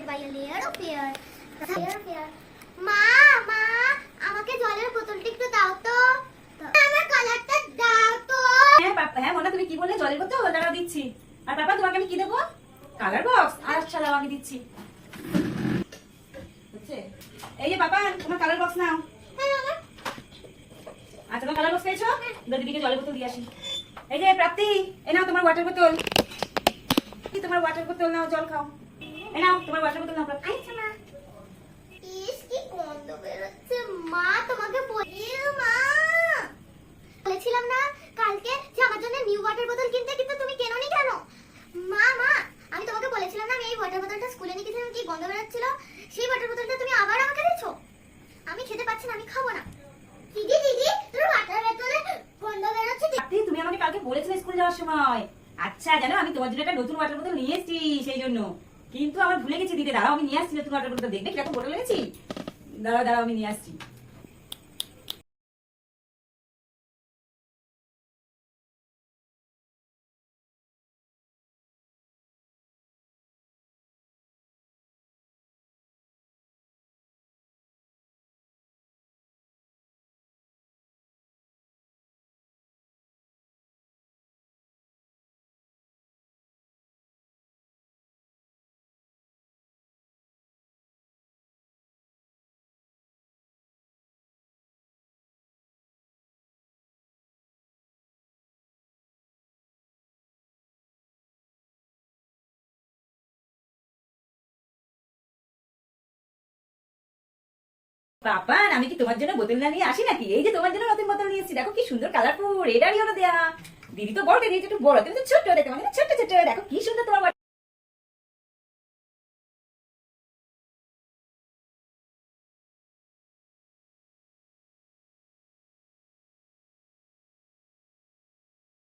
surrounded by a layer of air. Layer of air. মা মা, আমাকে জলের বোতলটা একটু দাও তো। আমার কালারটা দাও তো। হ্যাঁ পাপা হ্যাঁ মনে তুমি কি বললে? জলের বোতল? দাঁড়া দিচ্ছি। আর পাপা, তোমাকে আমি কি দেবো? কালার বক্স আচ্ছা দাও আমি দিচ্ছি। হচ্ছে? এই যে, পাপা, তোমার কালার বক্স নাও। আচ্ছা তোমার কালার বক্স পেয়েছ? দিদিকে জলের বোতল দিয়ে আসি। এই যে, প্রাপ্তি এই নাও তোমার ওয়াটার বোতল তোমার ওয়াটার বোতল নাও, জল খাও। নাও তোমার ওয়াটার বোতল ইস কি গন্ধ বেরোচ্ছে মা তোমাকে বলি মা বলেছিলাম না কালকে যে আমার জন্য নিউ ওয়াটার বোতল কিনতে কিন্তু তুমি কেননি কেন মা মা আমি তোমাকে বলেছিলাম না আমি এই ওয়াটার বোতলটা স্কুলে নিয়ে গেছিলাম কি গন্ধ বেরোচ্ছিল সেই ওয়াটার বোতলটা তুমি আবার আমাকে দিচ্ছ আমি খেতে পাচ্ছি না আমি খাব না দিদি দিদি তোর ওয়াটার বোতলে গন্ধ বেরোচ্ছে দি- প্রাপ্তি তুমি আমাকে কালকে বলেছিলে স্কুল যাওয়ার সময়। আচ্ছা জানো আমি তোমার জন্য একটা নতুন ওয়াটার বোতল নিয়ে এসেছি সেই জন্য। কিন্তু আমার ভুলে গেছি দিদি দাঁড়াও আমি নিয়ে আসছি তুমি অর্ডার করতে দেখবে কীরকম বলে লেগেছি? দাঁড়াও দাঁড়াও আমি নিয়ে আসছি। বাবা, আমি কি তোমার জন্য বোতল না নিয়ে আসি নাকি? এই যে তোমার জন্য নতুন বোতল নিয়ে এসেছি, দেখো কি সুন্দর কালারফুল আর ইয়েলো দেয়া। দিদি তো বড় দিদি একটু বড়, তুমি তো ছোট্ট দেখো মানে ছোট্ট ছোট্ট, দেখো কি সুন্দর তোমার